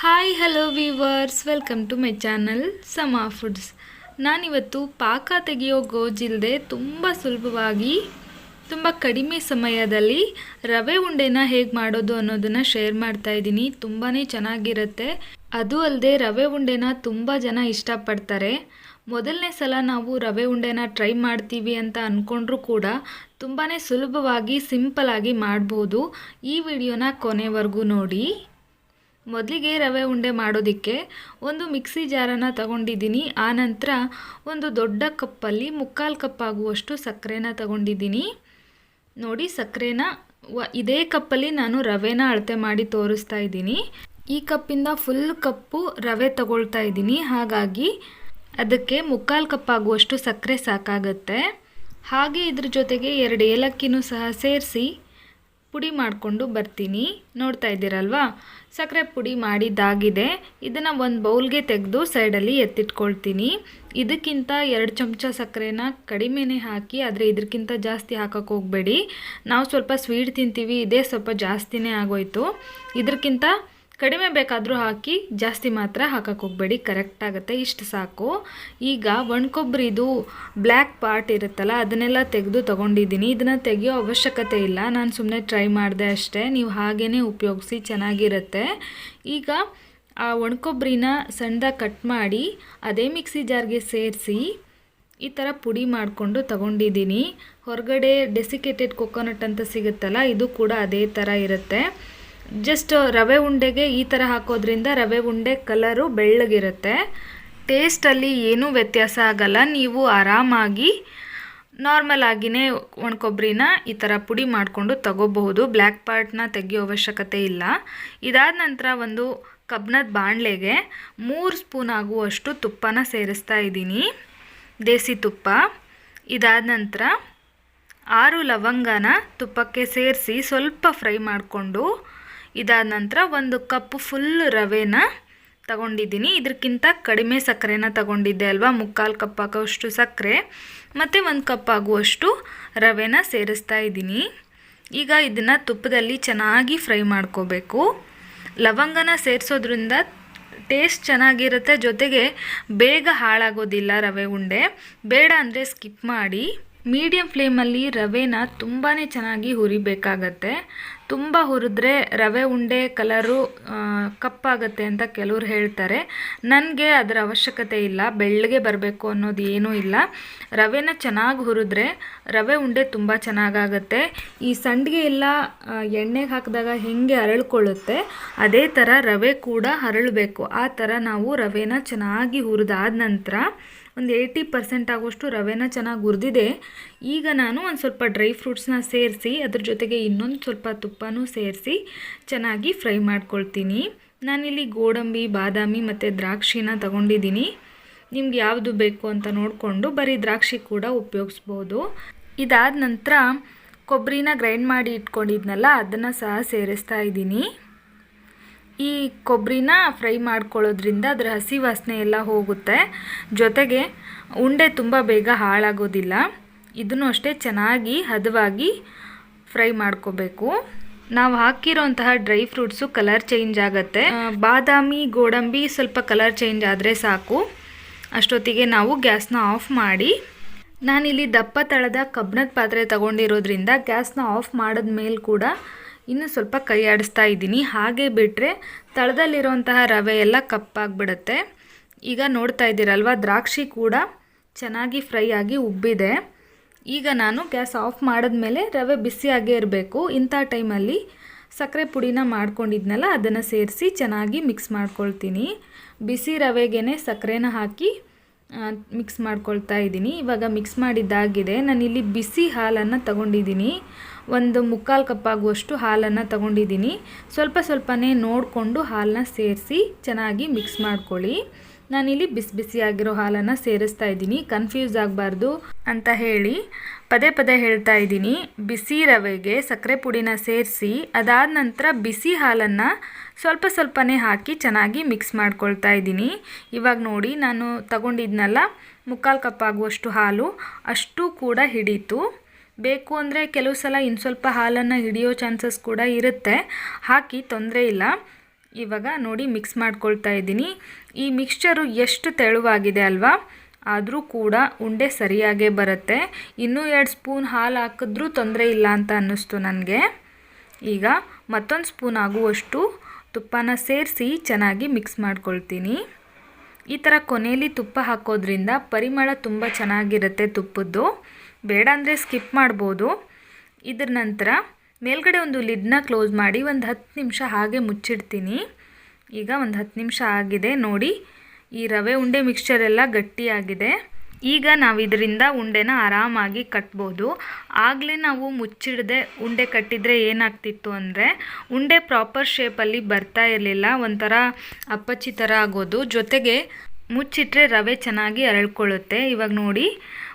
Hi hello viewers welcome to my channel Sama foods ನಾನಿವತ್ತು ಪಾಕ ತೆಗೆಯೋ ಗೋಜಿಲ್ಲದೆ ತುಂಬ ಸುಲಭವಾಗಿ, ತುಂಬ ಕಡಿಮೆ ಸಮಯದಲ್ಲಿ ರವೆ ಉಂಡೆನ ಹೇಗೆ ಮಾಡೋದು ಅನ್ನೋದನ್ನು ಶೇರ್ ಮಾಡ್ತಾ ಇದ್ದೀನಿ. ತುಂಬಾ ಚೆನ್ನಾಗಿರುತ್ತೆ. ಅದು ಅಲ್ಲದೆ ರವೆ ಉಂಡೆನ ತುಂಬ ಜನ ಇಷ್ಟಪಡ್ತಾರೆ. ಮೊದಲನೇ ಸಲ ನಾವು ರವೆ ಉಂಡೆನ ಟ್ರೈ ಮಾಡ್ತೀವಿ ಅಂತ ಅಂದ್ಕೊಂಡ್ರೂ ಕೂಡ ತುಂಬಾ ಸುಲಭವಾಗಿ ಸಿಂಪಲಾಗಿ ಮಾಡ್ಬೋದು. ಈ ವಿಡಿಯೋನ ಕೊನೆವರೆಗೂ ನೋಡಿ. ಮೊದಲಿಗೆ ರವೆ ಉಂಡೆ ಮಾಡೋದಕ್ಕೆ ಒಂದು ಮಿಕ್ಸಿ ಜಾರನ್ನ ತಗೊಂಡಿದ್ದೀನಿ. ಆನಂತರ ಒಂದು ದೊಡ್ಡ ಕಪ್ಪಲ್ಲಿ ಮುಕ್ಕಾಲು ಕಪ್ ಆಗುವಷ್ಟು ಸಕ್ಕರೆನ ತಗೊಂಡಿದ್ದೀನಿ. ನೋಡಿ ಸಕ್ಕರೆನ ಇದೇ ಕಪ್ಪಲ್ಲಿ ನಾನು ರವೆನ ಅಳತೆ ಮಾಡಿ ತೋರಿಸ್ತಾ ಇದ್ದೀನಿ. ಈ ಕಪ್ಪಿಂದ ಫುಲ್ ಕಪ್ಪು ರವೆ ತಗೊಳ್ತಾ ಇದ್ದೀನಿ. ಹಾಗಾಗಿ ಅದಕ್ಕೆ ಮುಕ್ಕಾಲು ಕಪ್ ಆಗುವಷ್ಟು ಸಕ್ಕರೆ ಸಾಕಾಗತ್ತೆ. ಹಾಗೆ ಇದ್ರ ಜೊತೆಗೆ ಎರಡು ಏಲಕ್ಕಿನೂ ಸಹ ಸೇರಿಸಿ ಪುಡಿ ಮಾಡಿಕೊಂಡು ಬರ್ತೀನಿ. ನೋಡ್ತಾ ಇದ್ದೀರಲ್ವಾ? ಸಕ್ಕರೆ ಪುಡಿ ಮಾಡಿದ್ದಾಗಿದೆ. ಇದನ್ನು ಒಂದು ಬೌಲ್ಗೆ ತೆಗೆದು ಸೈಡಲ್ಲಿ ಎತ್ತಿಟ್ಕೊಳ್ತೀನಿ. ಇದಕ್ಕಿಂತ ಎರಡು ಚಮಚ ಸಕ್ಕರೆನ ಕಡಿಮೆನೇ ಹಾಕಿ, ಆದರೆ ಇದಕ್ಕಿಂತ ಜಾಸ್ತಿ ಹಾಕೋಕ್ಕೆ ಹೋಗಬೇಡಿ. ನಾವು ಸ್ವಲ್ಪ ಸ್ವೀಟ್ ತಿಂತೀವಿ, ಇದೇ ಸ್ವಲ್ಪ ಜಾಸ್ತಿನೇ ಆಗೋಯಿತು. ಇದಕ್ಕಿಂತ ಕಡಿಮೆ ಬೇಕಾದರೂ ಹಾಕಿ, ಜಾಸ್ತಿ ಮಾತ್ರ ಹಾಕಕ್ಕೆ ಹೋಗಬೇಡಿ. ಕರೆಕ್ಟ್ ಆಗುತ್ತೆ. ಇಷ್ಟು ಸಾಕು. ಈಗ ಒಣಕೊಬ್ಬರಿದು ಬ್ಲ್ಯಾಕ್ ಪಾರ್ಟ್ ಇರುತ್ತಲ್ಲ, ಅದನ್ನೆಲ್ಲ ತೆಗೆದು ತೊಗೊಂಡಿದ್ದೀನಿ. ಇದನ್ನು ತೆಗೆಯೋ ಅವಶ್ಯಕತೆ ಇಲ್ಲ. ನಾನು ಸುಮ್ಮನೆ ಟ್ರೈ ಮಾಡಿದೆ ಅಷ್ಟೇ. ನೀವು ಹಾಗೇ ಉಪಯೋಗಿಸಿ, ಚೆನ್ನಾಗಿರುತ್ತೆ. ಈಗ ಆ ಒಣಕೊಬ್ಬರಿನ ಸಣ್ಣದಾಗಿ ಕಟ್ ಮಾಡಿ, ಅದೇ ಮಿಕ್ಸಿ ಜಾರ್ಗೆ ಸೇರಿಸಿ, ಈ ಥರ ಪುಡಿ ಮಾಡಿಕೊಂಡು ತಗೊಂಡಿದ್ದೀನಿ. ಹೊರಗಡೆ ಡೆಸಿಕೇಟೆಡ್ ಕೊಕೊನಟ್ ಅಂತ ಸಿಗುತ್ತಲ್ಲ, ಇದು ಕೂಡ ಅದೇ ಥರ ಇರುತ್ತೆ. ಜಸ್ಟ್ ರವೆ ಉಂಡೆಗೆ ಈ ಥರ ಹಾಕೋದ್ರಿಂದ ರವೆ ಉಂಡೆ ಕಲರು ಬೆಳ್ಳಗಿರುತ್ತೆ. ಟೇಸ್ಟಲ್ಲಿ ಏನೂ ವ್ಯತ್ಯಾಸ ಆಗಲ್ಲ. ನೀವು ಆರಾಮಾಗಿ ನಾರ್ಮಲ್ ಆಗಿನೇ ಒಣಕೊಬ್ಬರಿನ ಈ ಥರ ಪುಡಿ ಮಾಡಿಕೊಂಡು ತಗೋಬಹುದು. ಬ್ಲ್ಯಾಕ್ ಪಾರ್ಟ್ನ ತೆಗೆಯೋ ಅವಶ್ಯಕತೆ ಇಲ್ಲ. ಇದಾದ ನಂತರ ಒಂದು ಕಬ್ಬಿಣದ ಬಾಣಲೆಗೆ ಮೂರು ಸ್ಪೂನ್ ಆಗುವಷ್ಟು ತುಪ್ಪನ ಸೇರಿಸ್ತಾ ಇದ್ದೀನಿ. ದೇಸಿ ತುಪ್ಪ. ಇದಾದ ನಂತರ ಆರು ಲವಂಗನ ತುಪ್ಪಕ್ಕೆ ಸೇರಿಸಿ ಸ್ವಲ್ಪ ಫ್ರೈ ಮಾಡಿಕೊಂಡು ಇದಾದ ನಂತರ ಒಂದು ಕಪ್ ಫುಲ್ ರವೆನ ತಗೊಂಡಿದ್ದೀನಿ. ಇದಕ್ಕಿಂತ ಕಡಿಮೆ ಸಕ್ಕರೆನ ತಗೊಂಡಿದ್ದೆ ಅಲ್ವಾ? ಮುಕ್ಕಾಲು ಕಪ್ ಆಗೋಷ್ಟು ಸಕ್ಕರೆ, ಮತ್ತು ಒಂದು ಕಪ್ ಆಗುವಷ್ಟು ರವೆನ ಸೇರಿಸ್ತಾ ಇದ್ದೀನಿ. ಈಗ ಇದನ್ನು ತುಪ್ಪದಲ್ಲಿ ಚೆನ್ನಾಗಿ ಫ್ರೈ ಮಾಡ್ಕೋಬೇಕು. ಲವಂಗನ ಸೇರಿಸೋದ್ರಿಂದ ಟೇಸ್ಟ್ ಚೆನ್ನಾಗಿರುತ್ತೆ. ಜೊತೆಗೆ ಬೇಗ ಹಾಳಾಗೋದಿಲ್ಲ ರವೆ ಉಂಡೆ. ಬೇಡ ಅಂದರೆ ಸ್ಕಿಪ್ ಮಾಡಿ. ಮೀಡಿಯಮ್ ಫ್ಲೇಮಲ್ಲಿ ರವೆನ ತುಂಬಾ ಚೆನ್ನಾಗಿ ಹುರಿಬೇಕಾಗತ್ತೆ. ತುಂಬ ಹುರಿದ್ರೆ ರವೆ ಉಂಡೆ ಕಲರು ಕಪ್ಪಾಗತ್ತೆ ಅಂತ ಕೆಲವ್ರು ಹೇಳ್ತಾರೆ. ನನಗೆ ಅದರ ಅವಶ್ಯಕತೆ ಇಲ್ಲ, ಬೆಳ್ಳಗೆ ಬರಬೇಕು ಅನ್ನೋದು ಏನೂ ಇಲ್ಲ. ರವೆನ ಚೆನ್ನಾಗಿ ಹುರಿದ್ರೆ ರವೆ ಉಂಡೆ ತುಂಬ ಚೆನ್ನಾಗಾಗತ್ತೆ. ಈ ಸಂಡಿಗೆ ಎಲ್ಲ ಎಣ್ಣೆಗೆ ಹಾಕಿದಾಗ ಹೇಗೆ ಅರಳ್ಕೊಳ್ಳುತ್ತೆ, ಅದೇ ಥರ ರವೆ ಕೂಡ ಹರಳಬೇಕು ಆ ಥರ ನಾವು ರವೆನ ಚೆನ್ನಾಗಿ ಹುರಿದಾದ ನಂತರ ಒಂದು ಏಯ್ಟಿ ಪರ್ಸೆಂಟ್ ಆಗುವಷ್ಟು ರವೆನ ಚೆನ್ನಾಗಿ ಹುರಿದಿದೆ. ಈಗ ನಾನು ಒಂದು ಸ್ವಲ್ಪ ಡ್ರೈ ಫ್ರೂಟ್ಸ್ನ ಸೇರಿಸಿ, ಅದ್ರ ಜೊತೆಗೆ ಇನ್ನೊಂದು ಸ್ವಲ್ಪ ತುಪ್ಪನೂ ಸೇರಿಸಿ ಚೆನ್ನಾಗಿ ಫ್ರೈ ಮಾಡ್ಕೊಳ್ತೀನಿ. ನಾನಿಲ್ಲಿ ಗೋಡಂಬಿ, ಬಾದಾಮಿ ಮತ್ತು ದ್ರಾಕ್ಷಿನ ತಗೊಂಡಿದ್ದೀನಿ. ನಿಮ್ಗೆ ಯಾವುದು ಬೇಕು ಅಂತ ನೋಡಿಕೊಂಡು ಬರೀ ದ್ರಾಕ್ಷಿ ಕೂಡ ಉಪಯೋಗಿಸ್ಬೋದು. ಇದಾದ ನಂತರ ಕೊಬ್ಬರಿನ ಗ್ರೈಂಡ್ ಮಾಡಿ ಇಟ್ಕೊಂಡಿದ್ನಲ್ಲ, ಅದನ್ನು ಸಹ ಸೇರಿಸ್ತಾ ಇದ್ದೀನಿ. ಈ ಕೊಬ್ಬರಿನ ಫ್ರೈ ಮಾಡ್ಕೊಳ್ಳೋದ್ರಿಂದ ಅದರ ಹಸಿ ವಾಸನೆ ಎಲ್ಲ ಹೋಗುತ್ತೆ. ಜೊತೆಗೆ ಉಂಡೆ ತುಂಬ ಬೇಗ ಹಾಳಾಗೋದಿಲ್ಲ. ಇದನ್ನು ಅಷ್ಟೇ ಚೆನ್ನಾಗಿ ಹದವಾಗಿ ಫ್ರೈ ಮಾಡ್ಕೋಬೇಕು. ನಾವು ಹಾಕಿರೋಂತಹ ಡ್ರೈ ಫ್ರೂಟ್ಸು ಕಲರ್ ಚೇಂಜ್ ಆಗುತ್ತೆ. ಬಾದಾಮಿ, ಗೋಡಂಬಿ ಸ್ವಲ್ಪ ಕಲರ್ ಚೇಂಜ್ ಆದರೆ ಸಾಕು. ಅಷ್ಟೊತ್ತಿಗೆ ನಾವು ಗ್ಯಾಸ್ನ ಆಫ್ ಮಾಡಿ, ನಾನಿಲ್ಲಿ ದಪ್ಪ ತಳದ ಕಬ್ಬಿಣದ ಪಾತ್ರೆ ತಗೊಂಡಿರೋದ್ರಿಂದ ಗ್ಯಾಸ್ನ ಆಫ್ ಮಾಡಿದ ಮೇಲೆ ಕೂಡ ಇನ್ನು ಸ್ವಲ್ಪ ಕೈ ಆಡಿಸ್ತಾ ಇದ್ದೀನಿ. ಹಾಗೆ ಬಿಟ್ಟರೆ ತಳದಲ್ಲಿರುವಂತಹ ರವೆ ಎಲ್ಲ ಕಪ್ಪಾಗಿಬಿಡುತ್ತೆ. ಈಗ ನೋಡ್ತಾ ಇದ್ದೀರಲ್ವ, ದ್ರಾಕ್ಷಿ ಕೂಡ ಚೆನ್ನಾಗಿ ಫ್ರೈ ಆಗಿ ಉಬ್ಬಿದೆ. ಈಗ ನಾನು ಗ್ಯಾಸ್ ಆಫ್ ಮಾಡಿದ್ಮೇಲೆ ರವೆ ಬಿಸಿಯಾಗೇ ಇರಬೇಕು. ಇಂಥ ಟೈಮಲ್ಲಿ ಸಕ್ಕರೆ ಪುಡಿನ ಮಾಡ್ಕೊಂಡಿದ್ನಲ್ಲ, ಅದನ್ನು ಸೇರಿಸಿ ಚೆನ್ನಾಗಿ ಮಿಕ್ಸ್ ಮಾಡ್ಕೊಳ್ತೀನಿ. ಬಿಸಿ ರವೆಗೇ ಸಕ್ಕರೆನ ಹಾಕಿ ಮಿಕ್ಸ್ ಮಾಡ್ಕೊಳ್ತಾ ಇದ್ದೀನಿ. ಇವಾಗ ಮಿಕ್ಸ್ ಮಾಡಿದ್ದಾಗಿದೆ. ನಾನಿಲ್ಲಿ ಬಿಸಿ ಹಾಲನ್ನು ತಗೊಂಡಿದ್ದೀನಿ. ಒಂದು ಮುಕ್ಕಾಲು ಕಪ್ ಆಗುವಷ್ಟು ಹಾಲನ್ನು ತಗೊಂಡಿದ್ದೀನಿ. ಸ್ವಲ್ಪ ಸ್ವಲ್ಪನೇ ನೋಡಿಕೊಂಡು ಹಾಲನ್ನ ಸೇರಿಸಿ ಚೆನ್ನಾಗಿ ಮಿಕ್ಸ್ ಮಾಡ್ಕೊಳ್ಳಿ. ನಾನಿಲ್ಲಿ ಬಿಸಿ ಬಿಸಿಯಾಗಿರೋ ಹಾಲನ್ನು ಸೇರಿಸ್ತಾ ಇದ್ದೀನಿ. ಕನ್ಫ್ಯೂಸ್ ಆಗಬಾರ್ದು ಅಂತ ಹೇಳಿ ಪದೇ ಪದೇ ಹೇಳ್ತಾ ಇದ್ದೀನಿ. ಬಿಸಿ ರವೆಗೆ ಸಕ್ಕರೆ ಪುಡಿನ ಸೇರಿಸಿ ಅದಾದ ನಂತರ ಬಿಸಿ ಹಾಲನ್ನು ಸ್ವಲ್ಪ ಸ್ವಲ್ಪನೇ ಹಾಕಿ ಚೆನ್ನಾಗಿ ಮಿಕ್ಸ್ ಮಾಡ್ಕೊಳ್ತಾ ಇದ್ದೀನಿ. ಇವಾಗ ನೋಡಿ, ನಾನು ತಗೊಂಡಿದ್ನಲ್ಲ ಮುಕ್ಕಾಲು ಕಪ್ ಆಗುವಷ್ಟು ಹಾಲು ಅಷ್ಟು ಕೂಡ ಹಿಡೀತು. ಬೇಕು ಅಂದರೆ ಕೆಲವು ಸಲ ಇನ್ನು ಸ್ವಲ್ಪ ಹಾಲನ್ನು ಹಿಡಿಯೋ ಚಾನ್ಸಸ್ ಕೂಡ ಇರುತ್ತೆ. ಹಾಕಿ ತೊಂದರೆ ಇಲ್ಲ. ಇವಾಗ ನೋಡಿ ಮಿಕ್ಸ್ ಮಾಡ್ಕೊಳ್ತಾ ಇದ್ದೀನಿ. ಈ ಮಿಕ್ಸ್ಚರು ಎಷ್ಟು ತೆಳುವಾಗಿದೆ ಅಲ್ವಾ? ಆದರೂ ಕೂಡ ಉಂಡೆ ಸರಿಯಾಗೇ ಬರುತ್ತೆ. ಇನ್ನೂ ಎರಡು ಸ್ಪೂನ್ ಹಾಲು ಹಾಕಿದ್ರೂ ತೊಂದರೆ ಇಲ್ಲ ಅಂತ ಅನ್ನಿಸ್ತು ನನಗೆ. ಈಗ ಮತ್ತೊಂದು ಸ್ಪೂನ್ ಆಗುವಷ್ಟು ತುಪ್ಪನ ಸೇರಿಸಿ ಚೆನ್ನಾಗಿ ಮಿಕ್ಸ್ ಮಾಡ್ಕೊಳ್ತೀನಿ. ಈ ಥರ ಕೊನೆಯಲ್ಲಿ ತುಪ್ಪ ಹಾಕೋದ್ರಿಂದ ಪರಿಮಳ ತುಂಬ ಚೆನ್ನಾಗಿರುತ್ತೆ ತುಪ್ಪದ್ದು. ಬೇಡ ಅಂದರೆ ಸ್ಕಿಪ್ ಮಾಡ್ಬೋದು. ಇದ್ರ ನಂತರ ಮೇಲ್ಗಡೆ ಒಂದು ಲಿಡ್ನ ಕ್ಲೋಸ್ ಮಾಡಿ ಒಂದು ಹತ್ತು ನಿಮಿಷ ಹಾಗೆ ಮುಚ್ಚಿಡ್ತೀನಿ. ಈಗ ಒಂದು ಹತ್ತು ನಿಮಿಷ ಆಗಿದೆ ನೋಡಿ. ಈ ರವೆ ಉಂಡೆ ಮಿಕ್ಸ್ಚರ್ ಎಲ್ಲ ಗಟ್ಟಿಯಾಗಿದೆ. ಈಗ ನಾವು ಇದರಿಂದ ಉಂಡೆನ ಆರಾಮಾಗಿ ಕಟ್ಬೋದು. ಆಗಲೇ ನಾವು ಮುಚ್ಚಿಡದೆ ಉಂಡೆ ಕಟ್ಟಿದರೆ ಏನಾಗ್ತಿತ್ತು ಅಂದರೆ, ಉಂಡೆ ಪ್ರಾಪರ್ ಶೇಪಲ್ಲಿ ಬರ್ತಾ ಇರಲಿಲ್ಲ, ಒಂಥರ ಅಪ್ಪಚ್ಚಿ ಥರ ಆಗೋದು. ಜೊತೆಗೆ ಮುಚ್ಚಿಟ್ರೆ ರವೆ ಚೆನ್ನಾಗಿ ಅರಳ್ಕೊಳ್ಳುತ್ತೆ. ಇವಾಗ ನೋಡಿ,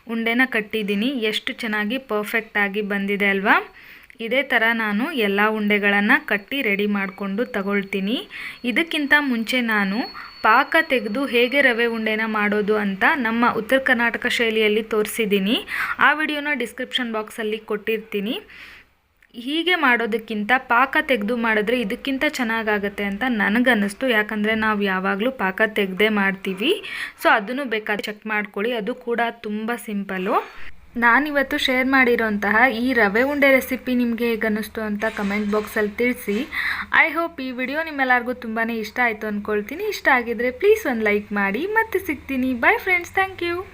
ಉಂಡೆನ ಕಟ್ಟಿದ್ದೀನಿ. ಎಷ್ಟು ಚೆನ್ನಾಗಿ ಪರ್ಫೆಕ್ಟಾಗಿ ಬಂದಿದೆ ಅಲ್ವಾ? ಇದೇ ಥರ ನಾನು ಎಲ್ಲ ಉಂಡೆಗಳನ್ನು ಕಟ್ಟಿ ರೆಡಿ ಮಾಡಿಕೊಂಡು ತಗೊಳ್ತೀನಿ. ಇದಕ್ಕಿಂತ ಮುಂಚೆ ನಾನು ಪಾಕ ತೆಗೆದು ಹೇಗೆ ರವೆ ಉಂಡೆನ ಮಾಡೋದು ಅಂತ ನಮ್ಮ ಉತ್ತರ ಕರ್ನಾಟಕ ಶೈಲಿಯಲ್ಲಿ ತೋರಿಸಿದ್ದೀನಿ. ಆ ವಿಡಿಯೋನ ಡಿಸ್ಕ್ರಿಪ್ಷನ್ ಬಾಕ್ಸಲ್ಲಿ ಕೊಟ್ಟಿರ್ತೀನಿ. ಹೀಗೆ ಮಾಡೋದಕ್ಕಿಂತ ಪಾಕ ತೆಗೆದು ಮಾಡಿದ್ರೆ ಇದಕ್ಕಿಂತ ಚೆನ್ನಾಗಾಗತ್ತೆ ಅಂತ ನನಗನ್ನಿಸ್ತು. ಯಾಕಂದರೆ ನಾವು ಯಾವಾಗಲೂ ಪಾಕ ತೆಗೆದೇ ಮಾಡ್ತೀವಿ. ಸೊ ಅದನ್ನು ಬೇಕಾದ್ರೆ ಚೆಕ್ ಮಾಡ್ಕೊಳ್ಳಿ. ಅದು ಕೂಡ ತುಂಬ ಸಿಂಪಲ್ಲು ನಾನಿವತ್ತು ಶೇರ್ ಮಾಡಿರೋಂತಹ ಈ ರವೆ ಉಂಡೆ ರೆಸಿಪಿ ನಿಮಗೆ ಹೇಗೆ ಅನ್ನಿಸ್ತು ಅಂತ ಕಮೆಂಟ್ ಬಾಕ್ಸಲ್ಲಿ ತಿಳಿಸಿ. ಐ ಹೋಪ್ ಈ ವಿಡಿಯೋ ನಿಮ್ಮೆಲ್ಲರಿಗೂ ತುಂಬಾ ಇಷ್ಟ ಆಯಿತು ಅಂದ್ಕೊಳ್ತೀನಿ ಇಷ್ಟ ಆಗಿದ್ರೆ ಪ್ಲೀಸ್ ಒಂದು ಲೈಕ್ ಮಾಡಿ. ಮತ್ತೆ ಸಿಗ್ತೀನಿ. Bye friends thank you